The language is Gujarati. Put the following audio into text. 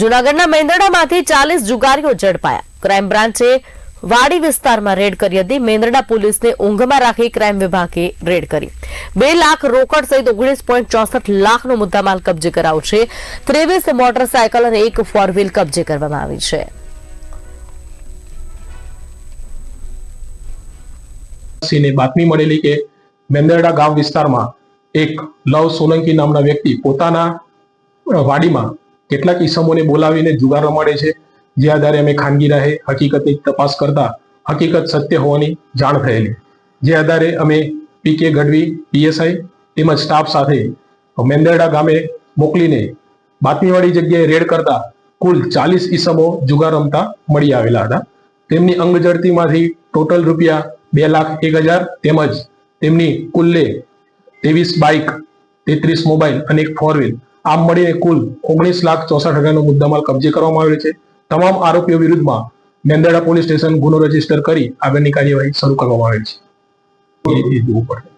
જૂનાગઢના મેંદરડામાંથી ચાલીસ જુગારીઓ ઝડપાયા. ક્રાઇમ બ્રાન્ચે વાડી વિસ્તારમાં રેડ કરી હતી. મેંદરડા પોલીસને ઊંઘમાં રાખી ક્રાઇમ વિભાગે રેડ કરી. બે લાખ રોકડ સહિત ઓગણીસ પોઈન્ટ ચોસઠ લાખનો મુદ્દામાલ કબજે કરાયો છે. ત્રેવીસ મોટરસાયકલ અને એક ફોર વ્હીલ કબજે કરવામાં આવી છે. સિંહને બાતમી મળેલી કે મેંદરડા ગામ વિસ્તારમાં એક લવ સોલંકી નામના વ્યક્તિ પોતાના વાડીમાં કેટલાક ઈસમોને બોલાવીને જુગાર રમાડે છે. જે આધારે અમે ખાનગી રાહે હકીકતની તપાસ કરતા હકીકત સત્ય હોવાની જાણ થયેલી. જે આધારે અમે P K Gadhvi P S I તેમજ સ્ટાફ સાથે મેંદરડા ગામે મોકલીને બાતમીવાળી જગ્યાએ રેડ કરતા કુલ ચાલીસ ઈસમો જુગાર રમતા મળી આવેલા હતા. તેમની અંગજડતીમાંથી ટોટલ રૂપિયા બે લાખ એક હજાર તેમજ તેમની કુલ્લે ત્રેવીસ બાઇક, તેત્રીસ મોબાઈલ અને એક ફોર વ્હીલ આમ મળીને કુલ ઓગણીસ લાખ ચોસઠ હજારનો મુદ્દામાલ કબજે કરવામાં આવ્યો છે. તમામ આરોપીઓ વિરુદ્ધમાં મેંદરડા પોલીસ સ્ટેશન ગુનો રજિસ્ટર કરી આગળની કાર્યવાહી શરૂ કરવામાં આવેલ છે. જોવું પડે.